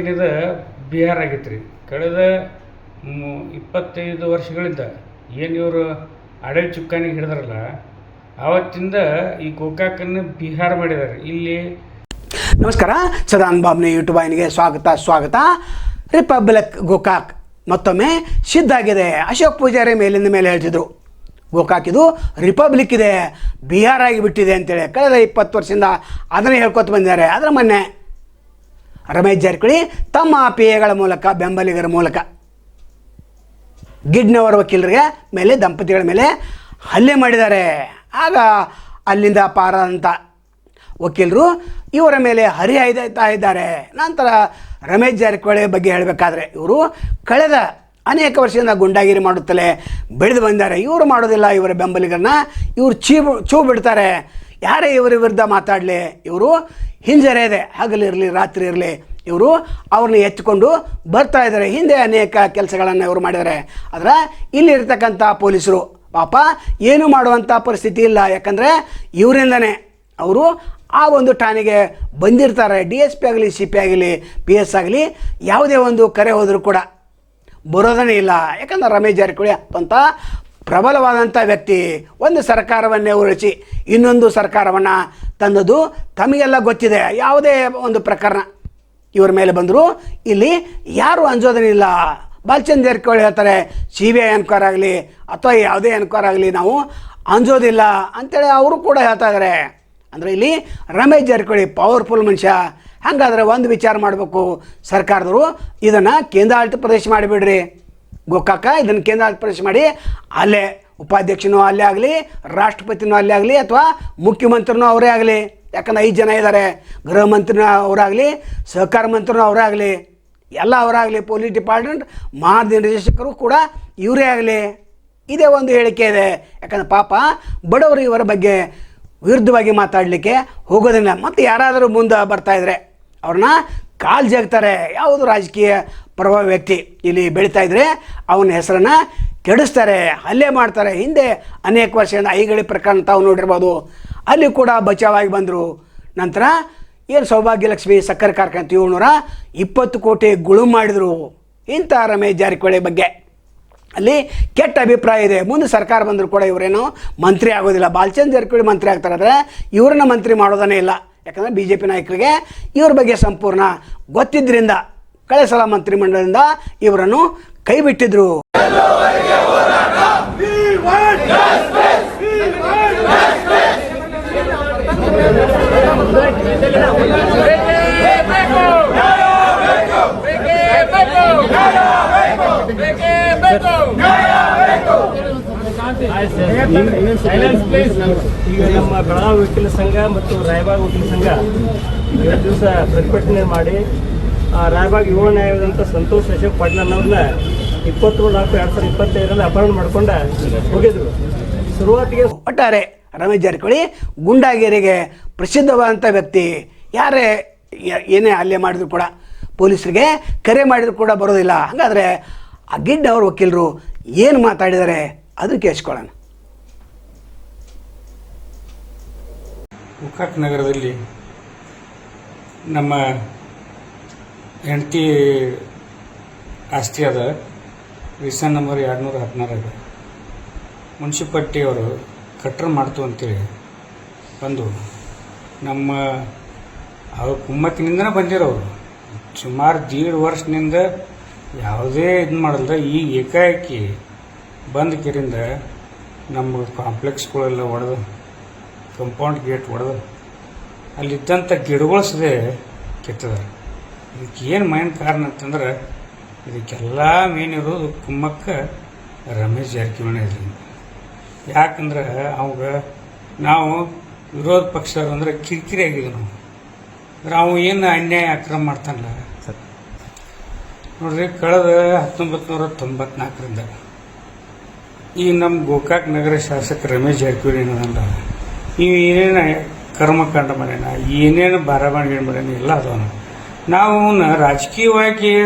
ಗೋಕಾಕ್ ಏನಿದೆ ಬಿಹಾರ ಆಗೈತೆ ರೀ ಕಳೆದ ಇಪ್ಪತ್ತೈದು ವರ್ಷಗಳಿಂದ ಏನು ಇವರು ಅಡಲ್ ಚುಕ್ಕಾಣಿ ಹಿಡಿದ್ರಲ್ಲ, ಆವತ್ತಿಂದ ಈ ಗೋಕಾಕನ್ನು ಬಿಹಾರ ಮಾಡಿದ್ದಾರೆ ಇಲ್ಲಿ ನಮಸ್ಕಾರ, ಸದಾನ್ ಬಾಬ್ನ ಯೂಟ್ಯೂಬ್ ವಾಹಿನಿಗೆ ಸ್ವಾಗತ ಸ್ವಾಗತ. ರಿಪಬ್ಲಿಕ್ ಗೋಕಾಕ್ ಮತ್ತೊಮ್ಮೆ ಸಿದ್ಧಾಗಿದೆ ಅಶೋಕ್ ಪೂಜಾರಿ ಮೇಲಿಂದ ಮೇಲೆ ಹೇಳ್ತಿದ್ರು. ಗೋಕಾಕ್ ಇದು ರಿಪಬ್ಲಿಕ್ ಇದೆ, ಬಿಹಾರ ಆಗಿಬಿಟ್ಟಿದೆ ಅಂತೇಳಿ. ಕಳೆದ ಇಪ್ಪತ್ತು ವರ್ಷದಿಂದ ಅದನ್ನೇ ಹೇಳ್ಕೊತ ಬಂದಿದ್ದಾರೆ. ಅದರ ಮೊನ್ನೆ ರಮೇಶ್ ಜಾರಕಿಹೊಳಿ ತಮ್ಮ ಪಿ ಎಗಳ ಮೂಲಕ, ಬೆಂಬಲಿಗರ ಮೂಲಕ. ಗಿಡ್ನವರ ವಕೀಲರಿಗೆ ಮೇಲೆ, ದಂಪತಿಗಳ ಮೇಲೆ ಹಲ್ಲೆ ಮಾಡಿದ್ದಾರೆ. ಆಗ ಅಲ್ಲಿಂದ ಪಾರಾದಂಥ ವಕೀಲರು ಇವರ ಮೇಲೆ ಹರಿಹಾಯ್ದಾಯ್ತಾ ಇದ್ದಾರೆ. ನಂತರ ರಮೇಶ್ ಜಾರಕಿಹೊಳಿ ಬಗ್ಗೆ ಹೇಳಬೇಕಾದ್ರೆ, ಇವರು ಕಳೆದ ಅನೇಕ ವರ್ಷದಿಂದ ಗುಂಡಾಗಿರಿ ಮಾಡುತ್ತಲೇ ಬೆಳೆದು ಬಂದಿದ್ದಾರೆ. ಇವರು ಮಾಡೋದಿಲ್ಲ, ಇವರ ಬೆಂಬಲಿಗರನ್ನ. ಇವರು ಚೀ ಚೂ ಬಿಡ್ತಾರೆ ಯಾರೇ ಇವರ ವಿರುದ್ಧ ಮಾತಾಡಲಿ, ಇವರು ಹಿಂಜರಿಯದೆ ಹಗಲಿರಲಿ ರಾತ್ರಿ ಇರಲಿ, ಇವರು ಅವ್ರನ್ನ ಎತ್ತಿಕೊಂಡು ಬರ್ತಾ ಇದ್ದಾರೆ ಹಿಂದೆ ಅನೇಕ ಕೆಲಸಗಳನ್ನು ಇವರು ಮಾಡಿದ್ದಾರೆ ಆದರೆ ಇಲ್ಲಿರ್ತಕ್ಕಂಥ ಪೊಲೀಸರು ಪಾಪ ಏನು ಮಾಡುವಂಥ ಪರಿಸ್ಥಿತಿ ಇಲ್ಲ. ಯಾಕಂದರೆ ಇವರಿಂದನೇ ಅವರು ಆ ಒಂದು ಠಾಣೆಗೆ ಬಂದಿರ್ತಾರೆ. ಡಿ ಎಸ್ ಪಿ ಆಗಲಿ, ಸಿ ಪಿ ಆಗಲಿ, ಪಿ ಎಸ್ ಆಗಲಿ, ಯಾವುದೇ ಒಂದು ಕರೆ ಹೋದರೂ ಕೂಡ ಬರೋದನೇ ಇಲ್ಲ. ಯಾಕಂದ್ರೆ ರಮೇಶ್ ಜಾರಕಿಹೊಳಿ ಅಂತ ಪ್ರಬಲವಾದಂಥ ವ್ಯಕ್ತಿ ಒಂದು ಸರ್ಕಾರವನ್ನೇ ಉರುಳಿಸಿ ಇನ್ನೊಂದು ಸರ್ಕಾರವನ್ನು ತಂದದ್ದು ತಮಗೆಲ್ಲ ಗೊತ್ತಿದೆ. ಯಾವುದೇ ಒಂದು ಪ್ರಕರಣ ಇವರ ಮೇಲೆ ಬಂದರೂ. ಇಲ್ಲಿ ಯಾರು ಅಂಜೋದನಿಲ್ಲ ಬಾಲ್ಚಂದ್ ಜಾರಕಿಹೊಳಿ ಹೇಳ್ತಾರೆ, ಸಿ ಬಿ ಐ ಆಗಲಿ ಅಥವಾ ಯಾವುದೇ ಎನ್ಕ್ವೈರ್ ಆಗಲಿ ನಾವು ಅಂಜೋದಿಲ್ಲ. ಅಂತೇಳಿ ಅವರು ಕೂಡ ಹೇಳ್ತಾ ಇದ್ದಾರೆ ಅಂದರೆ ಇಲ್ಲಿ ರಮೇಶ್ ಜಾರಕಿಹೊಳಿ ಪವರ್ಫುಲ್ ಮನುಷ್ಯ. ಹಾಗಾದ್ರೆ ಒಂದು ವಿಚಾರ ಮಾಡಬೇಕು ಸರ್ಕಾರದವರು. ಇದನ್ನು ಕೇಂದ್ರಾಡಳಿತ ಪ್ರದೇಶ ಮಾಡಿಬಿಡ್ರಿ. ಗೋಕಾಕ ಇದನ್ನು ಕೇಂದ್ರ ಪ್ರದೇಶ ಮಾಡಿ ಅಲ್ಲೇ ಉಪಾಧ್ಯಕ್ಷನೂ ಅಲ್ಲೇ ಆಗಲಿ, ರಾಷ್ಟ್ರಪತಿನೂ ಅಲ್ಲೇ ಆಗಲಿ ಅಥವಾ ಮುಖ್ಯಮಂತ್ರಿನೂ ಅವರೇ ಆಗಲಿ, ಯಾಕಂದ್ರೆ ಐದು ಜನ ಇದ್ದಾರೆ, ಗೃಹ ಮಂತ್ರಿನೂ ಅವರಾಗಲಿ ಸಹಕಾರ ಮಂತ್ರಿನೂ ಅವರೇ ಆಗಲಿ, ಎಲ್ಲ ಅವರಾಗಲಿ ಪೊಲೀಸ್ ಡಿಪಾರ್ಟ್ಮೆಂಟ್ ಮಹಾನಿರ್ದೇಶಕರು ಕೂಡ ಇವರೇ ಆಗಲಿ. ಇದೇ ಒಂದು ಹೇಳಿಕೆ ಇದೆ. ಯಾಕಂದ್ರೆ ಪಾಪ ಬಡವರು ಇವರ ಬಗ್ಗೆ ವಿರುದ್ಧವಾಗಿ ಮಾತಾಡಲಿಕ್ಕೆ ಹೋಗೋದಿಲ್ಲ. ಮತ್ತು ಯಾರಾದರೂ ಮುಂದೆ ಬರ್ತಾ ಇದ್ರೆ ಅವ್ರನ್ನ ಕಾಲು ಜಗ್ತಾರೆ. ಯಾವುದು ರಾಜಕೀಯ ಪ್ರಭಾವ ವ್ಯಕ್ತಿ ಇಲ್ಲಿ ಬೆಳೀತಾ ಇದ್ದರೆ ಅವನ ಹೆಸರನ್ನು ಕೆಡಿಸ್ತಾರೆ, ಹಲ್ಲೆ ಮಾಡ್ತಾರೆ. ಹಿಂದೆ ಅನೇಕ ವರ್ಷದಿಂದ ಐಗಳಿ ಪ್ರಕರಣ ತಾವು ನೋಡಿರ್ಬೋದು. ಅಲ್ಲಿ ಕೂಡ ಬಚಾವಾಗಿ ಬಂದರು. ನಂತರ ಏನು ಸೌಭಾಗ್ಯಲಕ್ಷ್ಮಿ ಸಕ್ಕರೆ ಕಾರ್ಖಾನೆ ಏಳ್ನೂರ ಇಪ್ಪತ್ತು ಕೋಟಿ ಗುಳು ಮಾಡಿದರು. ಇಂಥ ರಮೇಶ್ ಜಾರಕಿಹೊಳಿ ಬಗ್ಗೆ. ಅಲ್ಲಿ ಕೆಟ್ಟ ಅಭಿಪ್ರಾಯ ಇದೆ. ಮುಂದೆ ಸರ್ಕಾರ ಬಂದರೂ ಕೂಡ ಇವರೇನು ಮಂತ್ರಿ ಆಗೋದಿಲ್ಲ. ಬಾಲ್ಚಂದ್ರ ಜಾರಕಿಹೊಳಿ ಮಂತ್ರಿ ಆಗ್ತಾರೆ ಆದರೆ ಇವ್ರನ್ನ ಮಂತ್ರಿ ಮಾಡೋದನ್ನೇ ಇಲ್ಲ. ಯಾಕಂದರೆ ಬಿ ಜೆ ಪಿ ನಾಯಕರಿಗೆ ಇವ್ರ ಬಗ್ಗೆ ಸಂಪೂರ್ಣ ಗೊತ್ತಿದ್ದರಿಂದ ಕಳೆದ ಸಲ ಮಂತ್ರಿಮಂಡಲದಿಂದ ಇವರನ್ನು ಕೈ ಬಿಟ್ಟಿದ್ರು ಈಗ ನಮ್ಮ ಬೆಳಗಾವಿ ವಕೀಲ ಸಂಘ ಮತ್ತು ರಾಯಬಾಗ್ ವಕೀಲ ಸಂಘ ಎರಡು ದಿವಸ ಪ್ರತಿಭಟನೆ ಮಾಡಿ ರಾಯಬಾಗ್ ಯುವ ನ್ಯಾಯಾಲಯದಂತ ಸಂತೋಷ್ ಅಶೋಕ್ ಪಾಟ್ಲನ್ನವ್ರನ್ನ ಇಪ್ಪತ್ತೇಳು ನಾಲ್ಕು ಎರಡು ಸಾವಿರದ ಇಪ್ಪತ್ತೈದರಲ್ಲಿ ಅಪಹರಣ ಮಾಡ್ಕೊಂಡ ಹೋಗಿದ್ರು ಶುರುವಾತಿಗೆ ಒಟ್ಟಾರೆ ರಮೇಶ್ ಜಾರಕಿಹೊಳಿ ಗುಂಡಾಗಿರಿಗೆ ಪ್ರಸಿದ್ಧವಾದಂಥ ವ್ಯಕ್ತಿ. ಯಾರೇ ಏನೇ ಹಲ್ಲೆ ಮಾಡಿದ್ರು ಕೂಡ ಪೊಲೀಸರಿಗೆ ಕರೆ ಮಾಡಿದ್ರು ಕೂಡ ಬರೋದಿಲ್ಲ. ಹಾಗಾದರೆ ಆ ಗಿಡ್ಡ ಅವ್ರ ವಕೀಲರು ಏನು ಮಾತಾಡಿದ್ದಾರೆ ಅದನ್ನು ಕೇಳಿಸ್ಕೊಳ್ಳೋಣ. ಗೋಕಾಕ್ ನಗರದಲ್ಲಿ ನಮ್ಮ ಹೆಂಡತಿ ಆಸ್ತಿ ಅದ. ರೀಸನ್ ನಂಬರ್ ಎರಡು ನೂರ ಹದಿನಾರಾಗ ಮುನ್ಸಿಪಾಲ್ಟಿಯವರು ಕಟ್ರ ಮಾಡ್ತು ಅಂತೇಳಿ ಬಂದು ನಮ್ಮ ಅವ್ರ ಕುಮ್ಮತ್ತಿನಿಂದನೇ ಬಂದಿರೋರು ಸುಮಾರು ದೀಡ್ ವರ್ಷದಿಂದ ಯಾವುದೇ ಇದು ಮಾಡಲ್ದ. ಈ ಏಕಾಏಕಿ ಬಂದ ಕಿರಿಂದ ನಮ್ಮ ಕಾಂಪ್ಲೆಕ್ಸ್ಗಳೆಲ್ಲ ಒಡೆದು, ಕಂಪೌಂಡ್ ಗೇಟ್ ಒಡೆದು ಅಲ್ಲಿದ್ದಂಥ ಗಿಡಗಳು ಸದೇ ಕೆತ್ತದಾರೆ ಇದಕ್ಕೆ ಏನು ಮೈನ್ ಕಾರಣ ಅಂತಂದ್ರೆ ಇದಕ್ಕೆಲ್ಲ ಮೇನ್ ಇರೋದು ಕುಮ್ಮಕ್ಕ ರಮೇಶ್ ಜಾರಕಿಹೊಳಿ ಇದ್ರಿಂದ ಯಾಕಂದ್ರೆ ಅವಾಗ ನಾವು ವಿರೋಧ ಪಕ್ಷ ಅಂದರೆ ಕಿರಿಕಿರಿ ಆಗಿದ್ವಿ ನಾವು. ಅಂದ್ರೆ ಅವು ಏನು ಅನ್ಯಾಯ ಅಕ್ರಮ ಮಾಡ್ತಾನಲ್ಲ. ನೋಡ್ರಿ ಕಳೆದ ಹತ್ತೊಂಬತ್ತು ನೂರ ತೊಂಬತ್ನಾಲ್ಕರಿಂದ ಈ ನಮ್ಮ ಗೋಕಾಕ್ ನಗರ ಶಾಸಕ ರಮೇಶ್ ಜಾರಕಿಹೊಳಿ ಏನದಲ್ಲ ಇವು ಏನೇನು ಕರ್ಮಕಾಂಡ ಮಾಡ್ಯಾನ ಏನೇನು ಬಾರಾಬಾಣಿ ಮಾಡ್ಯಾನ ಎಲ್ಲ ಅದಾವ ನಾವು ಅವನ್ನ ರಾಜಕೀಯವಾಗಿ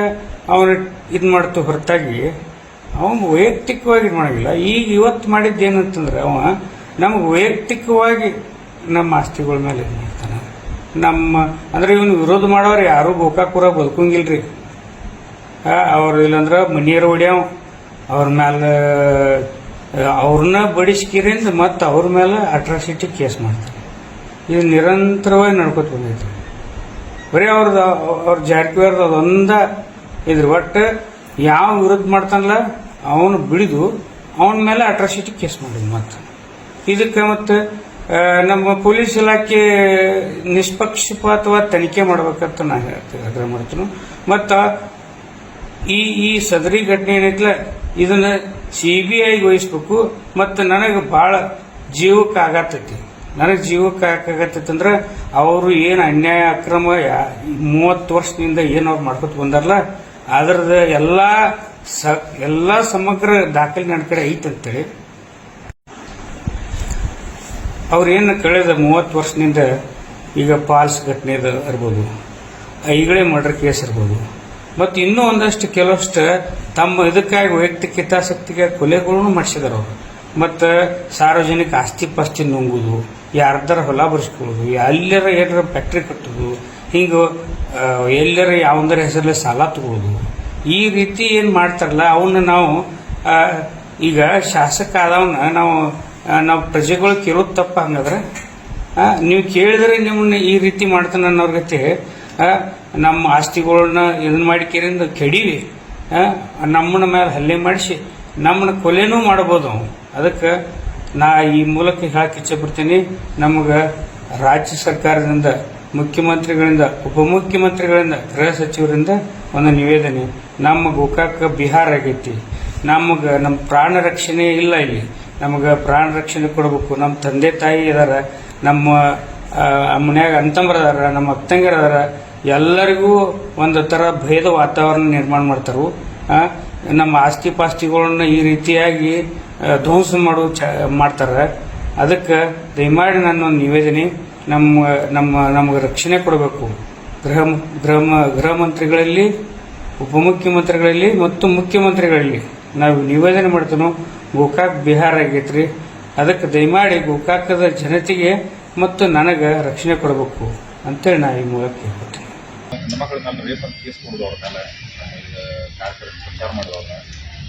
ಅವನ ಇದು ಮಾಡ್ತು ಹೊರತಾಗಿ ಅವನು ವೈಯಕ್ತಿಕವಾಗಿ ಇದು ಈಗ ಇವತ್ತು ಮಾಡಿದ್ದು ಏನಂತಂದ್ರೆ ಅವ ನಮಗೆ ವೈಯಕ್ತಿಕವಾಗಿ ನಮ್ಮ ಆಸ್ತಿಗಳ ಮೇಲೆ ಇದು ಮಾಡ್ತಾನೆ? ನಮ್ಮ, ಅಂದ್ರೆ ಇವನು ವಿರೋಧ ಮಾಡೋರು ಯಾರು ಗೋಕಾಕೂರ ಬದುಕಂಗಿಲ್ರಿ. ಅವ್ರು ಇಲ್ಲಂದ್ರೆ ಮನಿಯರ್ ಹೊಡ್ಯಾವ ಅವ್ರ ಮೇಲೆ ಅವ್ರನ್ನ ಬಡಿಸ್ಕಿರಿಂದ ಮತ್ತೆ ಅವ್ರ ಮೇಲೆ ಅಟ್ರಾಸಿಟಿ ಕೇಸ್ ಮಾಡ್ತಾರೆ ಇದು ನಿರಂತರವಾಗಿ ನಡ್ಕೊತ ಬಂದೈತಿ ಬರೀ ಅವ್ರದ್ದು, ಅವ್ರ ಅದು ಅದೊಂದ ಇದ್ರ. ಒಟ್ಟು ಯಾವ ವಿರುದ್ಧ ಮಾಡ್ತಾನಲ್ಲ, ಅವನು ಬಿಡಿದು ಅವನ ಮೇಲೆ ಅಟ್ರಾಸಿಟಿ ಕೇಸ್ ಮಾಡಿದ್ವಿ ಮತ್ತೆ. ಇದಕ್ಕೆ ಮತ್ತೆ ನಮ್ಮ ಪೊಲೀಸ್ ಇಲಾಖೆ ನಿಷ್ಪಕ್ಷಪಾತವಾಗಿ ತನಿಖೆ ಮಾಡ್ಬೇಕಂತ ನಾ ಹೇಳ್ತೀನಿ ಆಗ್ರಹ ಮಾಡ್ತೀನಿ ಮತ್ತು ಈ ಈ ಸದರಿ ಘಟನೆ ಏನೈತಲ್ಲ ಇದನ್ನು ಸಿ ಬಿ ಐಗೆ ವಹಿಸ್ಬೇಕು. ಮತ್ತು ನನಗೆ ಭಾಳ ಜೀವಕ್ಕೆ ಆಗತ್ತೈತಿ ನನಗೆ ಜೀವಕ್ಕೆ ಯಾಕಾಗತ್ತೈತಿ ಅಂದ್ರೆ ಅವರು ಏನು ಅನ್ಯಾಯ, ಅಕ್ರಮ ಮೂವತ್ತು ವರ್ಷದಿಂದ ಏನು ಅವ್ರು ಮಾಡ್ಕೊತ ಬಂದಾರಲ್ಲ, ಅದರದ ಎಲ್ಲ ಸ ಎಲ್ಲ ಸಮಗ್ರ ದಾಖಲೆ ನನ್ನ ಕಡೆ ಐತೆ ಅಂತೇಳಿ. ಅವ್ರೇನು ಕಳೆದ ಮೂವತ್ತು ವರ್ಷದಿಂದ ಈಗ ಪಾಲ್ಸ್ ಘಟನೆ ಇರ್ಬೋದು, ಐಗಳೇ ಮರ್ಡರ್ ಕೇಸ್ ಇರ್ಬೋದು, ಮತ್ತು ಇನ್ನೂ ಒಂದಷ್ಟು ಕೆಲವಷ್ಟು ತಮ್ಮ ಇದಕ್ಕಾಗಿ ವೈಯಕ್ತಿಕ ಹಿತಾಸಕ್ತಿಗೆ ಕೊಲೆಗಳನ್ನು ಮಾಡಿಸಿದಾರೆ ಅವರು. ಮತ್ತು ಸಾರ್ವಜನಿಕ ಆಸ್ತಿ ಪಾಸ್ತಿ ನುಂಗುದು ಯಾರ್ದಾರ ಹೊಲ ಬರ್ಸ್ಕೊಳ್ಳೋದು ಎಲ್ಲರ ಏನಾರ ಫ್ಯಾಕ್ಟ್ರಿ ಕಟ್ಟೋದು ಹಿಂಗೆ ಎಲ್ಲರ ಯಾವಂದರ ಹೆಸರಲ್ಲಿ ಸಾಲ ತಗೊಳ್ಳೋದು ಈ ರೀತಿ ಏನು ಮಾಡ್ತಾರಲ್ಲ ಅವನ್ನ ನಾವು ಈಗ ಶಾಸಕ ಆದವನ್ನ ನಾವು ನಾವು ಪ್ರಜೆಗಳು ಕೇಳೋದು ತಪ್ಪ ಹಂಗಾದ್ರೆ ನೀವು ಕೇಳಿದ್ರೆ ನಿಮ್ಮನ್ನ ಈ ರೀತಿ ಮಾಡ್ತಾನೆ ಅನ್ನೋರ ಗತಿ ನಮ್ಮ ಆಸ್ತಿಗಳನ್ನ ಇದನ್ನ ಮಾಡಿ ಕೇರಿಂದ ಕೆಡೀವಿ ನಮ್ಮನ್ನ ಮೇಲೆ ಹಲ್ಲೆ ಮಾಡಿಸಿ, ನಮ್ಮನ್ನ ಕೊಲೆನೂ ಮಾಡ್ಬೋದು ಅವು ಅದಕ್ಕೆ ನಾ ಈ ಮೂಲಕ ಹೇಳಕ್ಕೆ ಇಚ್ಛೆ ಪಡ್ತೀನಿ, ನಮಗೆ ರಾಜ್ಯ ಸರ್ಕಾರದಿಂದ, ಮುಖ್ಯಮಂತ್ರಿಗಳಿಂದ ಉಪಮುಖ್ಯಮಂತ್ರಿಗಳಿಂದ ಗೃಹ ಸಚಿವರಿಂದ ಒಂದು ನಿವೇದನೆ. ನಮ್ಮ ಗೋಕಾಕ ಬಿಹಾರ ಆಗೈತಿ. ನಮಗೆ ನಮ್ಮ ಪ್ರಾಣ ರಕ್ಷಣೆ ಇಲ್ಲ ಇಲ್ಲಿ. ನಮಗೆ ಪ್ರಾಣ ರಕ್ಷಣೆ ಕೊಡಬೇಕು. ನಮ್ಮ ತಂದೆ ತಾಯಿ ಇದಾರ ನಮ್ಮ ಮನ್ಯಾಗ ಅಂತಂಬರದಾರ ನಮ್ಮ ಅತ್ತಂಗಿರ ಅದಾರ, ಎಲ್ಲರಿಗೂ ಒಂದು ಥರ ಭಯದ ವಾತಾವರಣ ನಿರ್ಮಾಣ ಮಾಡ್ತಾರೆ. ನಮ್ಮ ಆಸ್ತಿ ಪಾಸ್ತಿಗಳನ್ನ ಈ ರೀತಿಯಾಗಿ ಧ್ವಂಸ ಮಾಡೋ ಮಾಡ್ತಾರೆ. ಅದಕ್ಕೆ ದಯಮಾಡಿ ನನ್ನ ಒಂದು ನಿವೇದನೆ, ನಮ್ಮ ನಮ್ಮ, ನಮಗೆ ರಕ್ಷಣೆ ಕೊಡಬೇಕು. ಗೃಹ ಗೃಹ ಗೃಹ ಮಂತ್ರಿಗಳಲ್ಲಿ, ಉಪಮುಖ್ಯಮಂತ್ರಿಗಳಲ್ಲಿ ಮತ್ತು ಮುಖ್ಯಮಂತ್ರಿಗಳಲ್ಲಿ ನಾವು ನಿವೇದನೆ ಮಾಡ್ತೀನೋ ಗೋಕಾಕ್ ಬಿಹಾರ ಆಗೈತ್ರಿ. ಅದಕ್ಕೆ ದಯಮಾಡಿ ಗೋಕಾಕದ ಜನತೆಗೆ ಮತ್ತು ನನಗೆ ರಕ್ಷಣೆ ಕೊಡಬೇಕು ಅಂತೇಳಿ ನಾ ಈ ಮೂಲಕ ಕೇಳ್ಕೊತೀನಿ ಅಂತ ಕೇಸ್ ಅವ್ರ ಮೇಲೆ ಪ್ರಚಾರ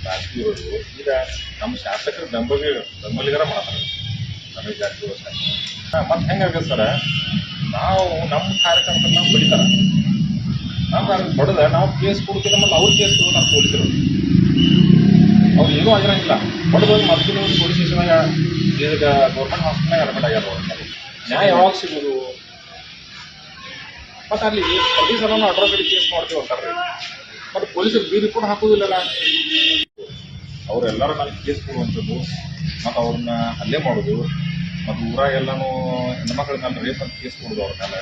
ರಾಜಕೀಯವರು ಈಗ ನಮ್ಮ ಶಾಸಕರು ಬೆಂಬಲಿ ಬೆಂಬಲಿಗರ ಮಾಡ್ತಾರೆ ರಮೇಶ್ ಜಾರಕಿಹೊಳಿ ಸರ್ ಮತ್ತೆ ಹೆಂಗಾಗತ್ತೆ ಸರ? ನಾವು ನಮ್ಮ ಕಾರ್ಯಕ್ರಮಕ್ಕೆ ನಾವು ಬಡಿತಾರ ನಾವು ಬಡದ ನಾವು ಕೇಸ್ ಕೊಡ್ತೀವಿ ಮತ್ತೆ ಅವ್ರ ಕೇಸ್ ನಾವು ಪೊಲೀಸರು ಅವ್ರು ಏನೂ ಆಗಿರಂಗಿಲ್ಲ. ಬಡದೋಗಿ ಮತ್ತೆ ನೀವು ಪೊಲೀಸ್ ಸ್ಟೇಷನಾಗ ಈಗ ಗೌರ್ಮೆಂಟ್ ಹಾಸ್ಪಿಟಲ್ನಾಗ ಅಡ್ಮಿಟ್ ಆಗ್ಯಾರ ಅವ್ರು. ನ್ಯಾಯ ಯಾವಾಗ ಸಿಗೋದು? ಮತ್ತು ಅಲ್ಲಿ ಪ್ರತಿ ಸಲ ಅಡ್ರಗಡಿ ಕೇಸ್ ಮಾಡ್ತೀವಿ ಅಂತಾರೆ ಮತ್ತು ಪೊಲೀಸರು ಬಿ ರಿಪೋರ್ಟ್ ಹಾಕೋದಿಲ್ಲಲ್ಲ. ಅವರೆಲ್ಲರೂ ಮೇಲೆ ಕೇಸ್ ಕೊಡುವಂಥದ್ದು, ಮತ್ತು ಅವ್ರನ್ನ ಹಲ್ಲೆ ಮಾಡೋದು, ಮತ್ತು ಊರಾಗ ಎಲ್ಲನೂ ಹೆಣ್ಮಕ್ಳ ಮೇಲೆ ರೇಪ್ ಅಂತ ಕೇಸ್ ಕೊಡೋದು ಅವ್ರ ಮೇಲೆ.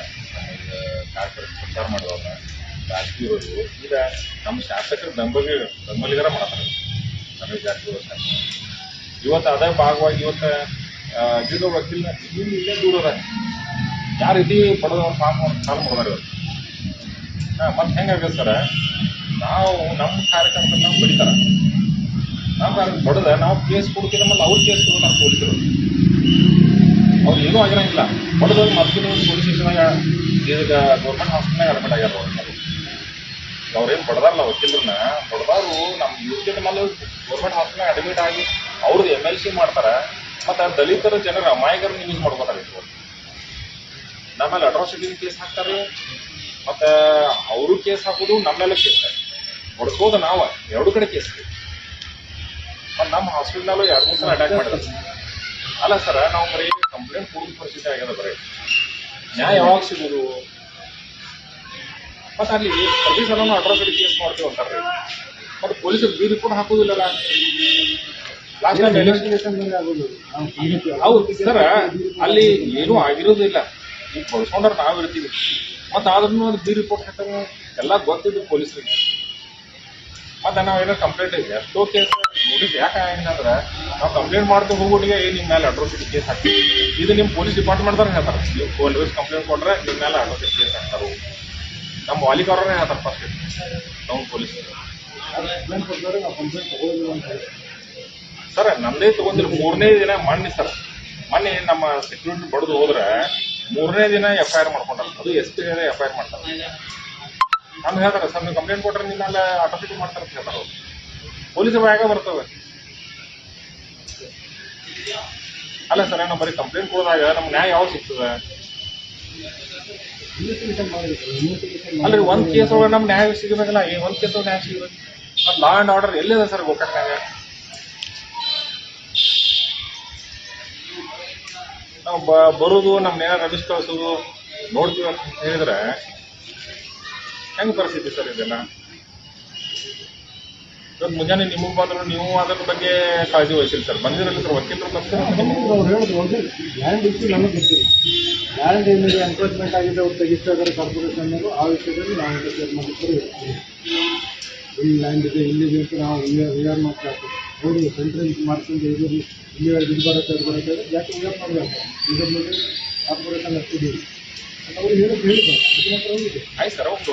ಕಾರ್ಯಕ್ರಮ ಪ್ರಚಾರ ಮಾಡೋದವ್ರನ್ನ ಜಾಸ್ತಿ ಇರೋದು. ಈಗ ನಮ್ಮ ಶಾಸಕರು ಬೆಂಬಲಿ ಬೆಂಬಲಿಗರ ಮಾಡ್ತಾರೆ. ನಮಗೆ ಜಾಸ್ತಿ ಇರೋದು ಇವತ್ತು ಅದೇ ಭಾಗವಾಗಿ ಇವತ್ತು ಜಿಲ್ಲಾ ವಕೀಲ ಇಲ್ಲಿ ಇಲ್ಲೇ ದೂರ ಅದ ಯಾವ ರೀತಿ ಬಡದವ್ರ ಫಾರ್ಮ್ ಸಾಲ ಮಾಡಿದಾರೆ ಇವತ್ತು ಹಾಂ, ಮತ್ತೆ ಹೆಂಗಾಗತ್ತೆ ಸರ? ನಾವು ನಮ್ಮ ಕಾರ್ಯಕ್ರಮಕ್ಕೆ ನಾವು ಬಡಿತಾರ. ನಾವು ಕಾರ್ಯ ಹೊಡೆದ ನಾವು ಕೇಸ್ ಕೊಡ್ತೀವಿ ಮತ್ತು ಅವ್ರು ಕೇಸ್ ಕೊಡ್ತಾರೆ ಪೊಲೀಸರು ಅವ್ರು ಏನೂ ಆಗಿರಂಗಿಲ್ಲ. ಬಡದವ್ರು ಮತ್ತೆ ನೀವು ಪೊಲೀಸ್ ಸ್ಟೇಷನಾಗ ಈಗ ಗೌರ್ಮೆಂಟ್ ಹಾಸ್ಪಿಟ್ಲಾಗ ಅಡ್ಮಿಟ್ ಆಗ್ಯಾರ ಅವ್ರು ಅವ್ರೇನು ಬಡದಾರಲ್ಲ ವಕೀಲರನ್ನ, ಬಡದಾರು ನಮ್ಮ ಯೋಗ್ಯತೆ ಮೇಲೆ ಗೌರ್ಮೆಂಟ್ ಹಾಸ್ಪಿಟ್ಲಾಗ ಅಡ್ಮಿಟ್ ಆಗಿ ಅವ್ರದ್ದು ಎಂ ಎಲ್ ಸಿ ಮಾಡ್ತಾರೆ, ಮತ್ತು ದಲಿತರ ಜನರ ಅಮಾಯಕರನ್ನ ಯೂಸ್ ಮಾಡ್ಕೋತಾರೆ ನಮ್ಮಲ್ಲಿ ಅಟ್ರಾಸಿಟಿ ಕೇಸ್ ಹಾಕ್ತಾರೆ ಮತ್ತು ಅವರು ಕೇಸ್ ಹಾಕೋದು ನಮ್ಮೆಲ್ಲ ಕೇಸ್ ಹೊಡ್ಕೋದು ನಾವು, ಎರಡು ಕಡೆ ಕೇಸ್ ಮತ್ತು ನಮ್ಮ ಹಾಸ್ಪಿಟ್ಲಲ್ಲೂ ಎರಡು ಮೂರು ಸಲ ಅಟ್ಯಾಕ್ ಮಾಡ್ತಾರೆ ಅಲ್ಲ ಸರ ನಾವು ಬರೀ ಕಂಪ್ಲೇಂಟ್ ಕೂಡ ಪರಿಸ್ಥಿತಿ ಆಗ್ಯದ ಬರೀ. ನ್ಯಾಯ ಯಾವಾಗ ಸಿಗೋದು? ಮತ್ತು ಅಲ್ಲಿ ಪ್ರತಿ ಸಲ ಅಟ್ರಾಸಿಟಿ ಕೇಸ್ ಮಾಡ್ತೀವಿ ಅಂತಾರೆ. ಮತ್ತು ಪೊಲೀಸರು ಬಿ ರಿಪೋರ್ಟ್ ಹಾಕೋದಿಲ್ಲಲ್ಲ. ಲಾಸ್ಟ್ ಟೈಮ್ ಎಲೆಕ್ಷನ್ ಹೌದು ಸರ ಅಲ್ಲಿ ಏನೂ ಆಗಿರೋದಿಲ್ಲ. ಈಗ ಬಳಸ್ಕೊಂಡ್ರೆ ನಾವು ಇರ್ತೀವಿ ಮತ್ತು ಆದ್ರೂ ಅದು ಬಿ ರಿಪೋರ್ಟ್ ಹಾಕೋದು ಎಲ್ಲ ಗೊತ್ತಿದ್ದು ಪೊಲೀಸರಿಗೆ ಮತ್ತು ನಾವು ಏನೋ ಕಂಪ್ಲೇಂಟ್ ಎಷ್ಟೋ ಕೇಸ್ ನೋಡಿದ್ ಯಾಕೆ ನಾವು ಕಂಪ್ಲೇಂಟ್ ಮಾಡ್ತಾ ಹೋಗ್ಬಿಟ್ಟಿಗೆ ಏ ನಿಮ್ಮ ಮೇಲೆ ಅಟ್ರೋಸಿಟಿ ಕೇಸ್ ಹಾಕ್ತೀವಿ. ಇದು ನಿಮ್ಮ ಪೊಲೀಸ್ ಡಿಪಾರ್ಟ್ಮೆಂಟ್ದವ್ರು ಹೇಳ್ತಾರೆ. ನೀವು ಪೊಲೀಸ್ ಕಂಪ್ಲೇಂಟ್ ಕೊಟ್ರೆ ನಿಮ್ಮ ಮೇಲೆ ಅಟ್ರೋಸಿಟಿ ಕೇಸ್ ಹಾಕ್ತಾರೆ. ನಮ್ಮ ವಾಲಿಕವ್ರನ್ನೇ ಹೇಳ್ತಾರೆ ಫಸ್ಟ್ ನಾವು ಪೊಲೀಸ್ ಸರ್ ನಂದೇ ತಗೊಂಡಿಲ್ಲ ಮೂರನೇ ದಿನ ಮಣ್ಣಿ ಸರ್. ಮೊನ್ನೆ ನಮ್ಮ ಸೆಕ್ಯೂರಿಟಿ ಬಡ್ದು ಹೋದ್ರೆ ಮೂರನೇ ದಿನ ಎಫ್ ಐ ಆರ್ ಮಾಡ್ಕೊಂಡಾರ. ಅದು S P F I R ಮಾಡ್ತಾರೆ. ನಮ್ಗೆ ಹೇಳ್ತಾರೆ ಸರ್, ನೀವು ಕಂಪ್ಲೇಂಟ್ ಕೊಟ್ರೆ ನಿನ್ನೆಲ್ಲ ಆಟೋಮೆಟಿಕ್ ಮಾಡ್ತಾರೆ ಅಂತ ಹೇಳ್ತಾರೆ ಅವ್ರು. ಪೊಲೀಸ್ ಹೇಗ ಬರ್ತವೆ? ಅಲ್ಲ ಸರ್ ನಾವು ಬರೀ ಕಂಪ್ಲೇಂಟ್ ಕೊಡೋದಾಗ ನಮ್ಗೆ ನ್ಯಾಯ ಯಾವಾಗ ಸಿಗ್ತದೆ? ಅಲ್ರಿ ಒಂದು ಕೇಸ್ ಒಳಗೆ ನಮ್ಗೆ ನ್ಯಾಯ ಸಿಗಬೇಕಲ್ಲ, ಈ ಒಂದು ಕೇಸ್ ನ್ಯಾಯ ಸಿಗಬೇಕು. ಮತ್ತು ಲಾ ಅಂಡ್ ಆರ್ಡರ್ ಎಲ್ಲಿದೆ ಸರ್ ಗೋಕಾಕ್ನಾಗ ನಾವು ಬರೋದು ನಮ್ಮ ರಮೇಶ್ ಕಳಿಸೋದು ನೋಡ್ತೀವಿ ಅಂತ ಹೇಳಿದ್ರೆ ಹೆಂಗ್ ಪರಿಸ್ಥಿತಿ ಸರ್ ಇದೆಲ್ಲ? ಇವತ್ತು ಮುಂಜಾನೆ ನಿಮಗೆ ಬಂದ್ರು ನೀವು ಅದ್ರ ಬಗ್ಗೆ ಕಾಳಜಿ ವಹಿಸಿಲ್ಲ ಸರ್. ಬಂದಿರಲ್ಲ ಸರ್ ವಕೀಲರು ಬರ್ತಾರೆ ಅವ್ರು ಹೇಳೋದು ಒಂದು ಲ್ಯಾಂಡ್ ನಮಗೆ ಗೊತ್ತಿಲ್ಲ. ಲ್ಯಾಂಡ್ ಏನಿದೆ ಎನ್ಕ್ರೋಚ್ಮೆಂಟ್ ಆಗಿದೆ ಅವ್ರು ತೆಗಿಸ್ತಾರೆ ಕಾರ್ಪೊರೇಷನ್ ಅವರು ಆ ವಿಷಯದಲ್ಲಿ ನಾವು ಇಂಟರ್ಫಿಯರ್ ಮಾಡಿದ್ರೆ ಇಲ್ಲಿ ಲ್ಯಾಂಡ್ ಇದೆ ಇಲ್ಲಿದೆ ಅಂತ ನಾವು ವಿಆರ್ ಮಾಡ್ತಾ ಇರ್ತೀವಿ ಅವರು ಸೆಂಟ್ರಲ್ ಮಾಡ್ಕೊಂಡು ಇದು ಇಲ್ಲಿ ಇದು ಬರುತ್ತೆ ಅದು ಬರುತ್ತೆ ಯಾಕೆ ಮಾಡಬೇಕು? ಇದ್ರ ಮೇಲೆ ಕಾರ್ಪೊರೇಷನ್ ಅಂತ ಅವ್ರು ಹೇಳೋದು ಹೇಳಿದ್ದಾರೆ ಸರ್. ಆಯ್ತು ಸರ್ ಒಂದು